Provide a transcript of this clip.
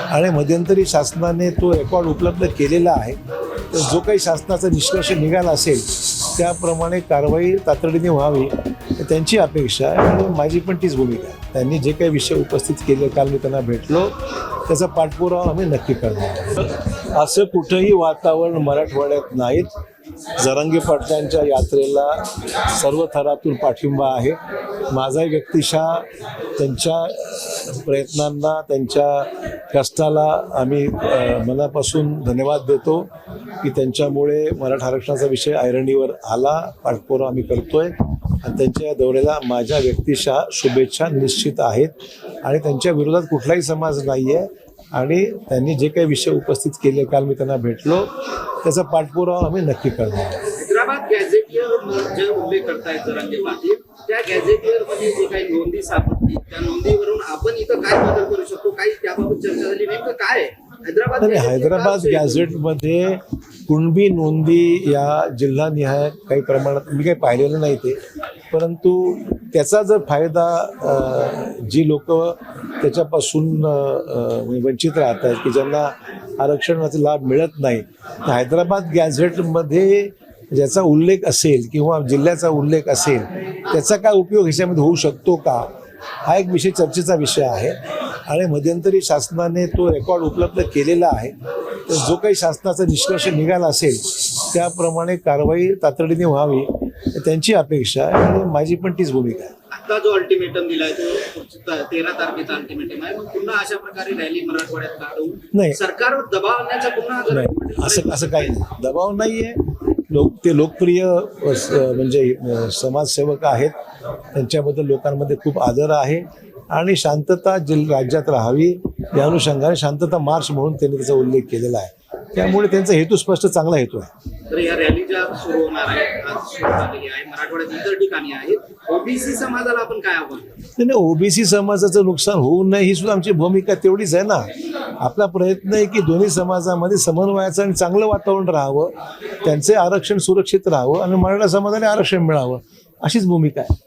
आणि मध्यंतरी शासनाने तो रेकॉर्ड उपलब्ध केलेला आहे. तर जो काही शासनाचा निष्कर्ष निघाला असेल त्याप्रमाणे कारवाई तातडीने व्हावी. त्यांची अपेक्षा आहे माझी पण तीच भूमिका आहे. त्यांनी जे काही विषय उपस्थित केले काल मी त्यांना भेटलो त्याचा पाठपुरावा आम्ही नक्की करणार असं कुठंही वातावरण मराठवाड्यात नाहीत. जरंगी पाटलांच्या यात्रेला सर्व थरातून पाठिंबा आहे. माझाही व्यक्तिशः त्यांच्या प्रयत्नांना त्यांच्या कष्टाला आम्ही मनापासून धन्यवाद देतो की त्यांच्यामुळे मराठा आरक्षणाचा विषय ऐरणीवर आला. पाठपुरावा आम्ही करतोय. आणि त्यांच्या या दौऱ्याला माझ्या व्यक्तिशः शुभेच्छा निश्चित आहेत. आणि त्यांच्या विरोधात कुठलाही समाज नाही आहे आणि त्यांनी जे काही विषय उपस्थित केले काल मी त्यांना भेटलो त्याचा पाठपुरावा आम्ही नक्की करणार हैदराबाद गॅझेटियर जे उल्लेख करतायत जरांगे पाटील त्या गॅझेटियरमध्ये जे काही नोंदी सापडतील त्या नोंदीवरून आपण इथं काय बदल करू शकतो? काही त्याबाबत चर्चा झाली. नेमकं काय आहे? हैदराबाद हैदराबाद गॅझेटमध्ये कुणबी नोंदी या जिल्हानिहाय काही प्रमाणात मी काही पाहिलेलं नाही ते. परंतु त्याचा जर फायदा जी लोक त्याच्यापासून म्हणजे वंचित राहत आहेत की ज्यांना आरक्षणाचा लाभ मिळत नाही तर हैदराबाद गॅझेटमध्ये ज्याचा उल्लेख असेल किंवा जिल्ह्याचा उल्लेख असेल त्याचा काय उपयोग ह्याच्यामध्ये होऊ शकतो का? हा एक विषय चर्चेचा विषय आहे. आणि मध्यंतरी शासनाने तो रेकॉर्ड उपलब्ध केलेला आहे. तर जो काही शासनाचा निष्कर्ष निघाला असेल त्याप्रमाणे कारवाई तातडीने व्हावी. त्यांची अपेक्षा आहे आणि माझी पण तीच भूमिका आहे. आता जो अल्टिमेटम दिलाय तो तेरा तारखेचा अल्टिमेटम आहे. मग पुन्हा अशा प्रकारे रॅली मराठवाड्यात काढून नाही. सरकारवर दबाव आणण्याचा पुन्हा जर- नाही. असं असं काही नाही. दबाव नाही आहे लोक ते लोकप्रिय अ, स- म्हणजे अ, समाजसेवक आहेत. त्यांच्याबद्दल लोकांमध्ये खूप आदर आहे. आणि शांतता जिल राज्यात राहावी या अनुषंगाने शांतता मार्च म्हणून त्यांनी त्याचा उल्लेख केलेला आहे. त्यामुळे त्यांचा हेतू स्पष्ट चांगला हेतू आहे तर या रॅली ज्या सुरू होणार आहेत आज सुरू झालेली आहे. मराठवाड्यात इतर ठिकाणी आहेत ओबीसी समाजाला आपण काय आव्हान? नाही ओबीसी समाजाचं नुकसान होऊ नये ही सुद्धा आमची भूमिका तेवढीच आहे ना. आपला प्रयत्न आहे की दोन्ही समाजामध्ये समन्वयाचं आणि चांगलं वातावरण राहावं त्यांचे आरक्षण सुरक्षित राहावं आणि मराठा समाजाने आरक्षण मिळावं अशीच भूमिका आहे.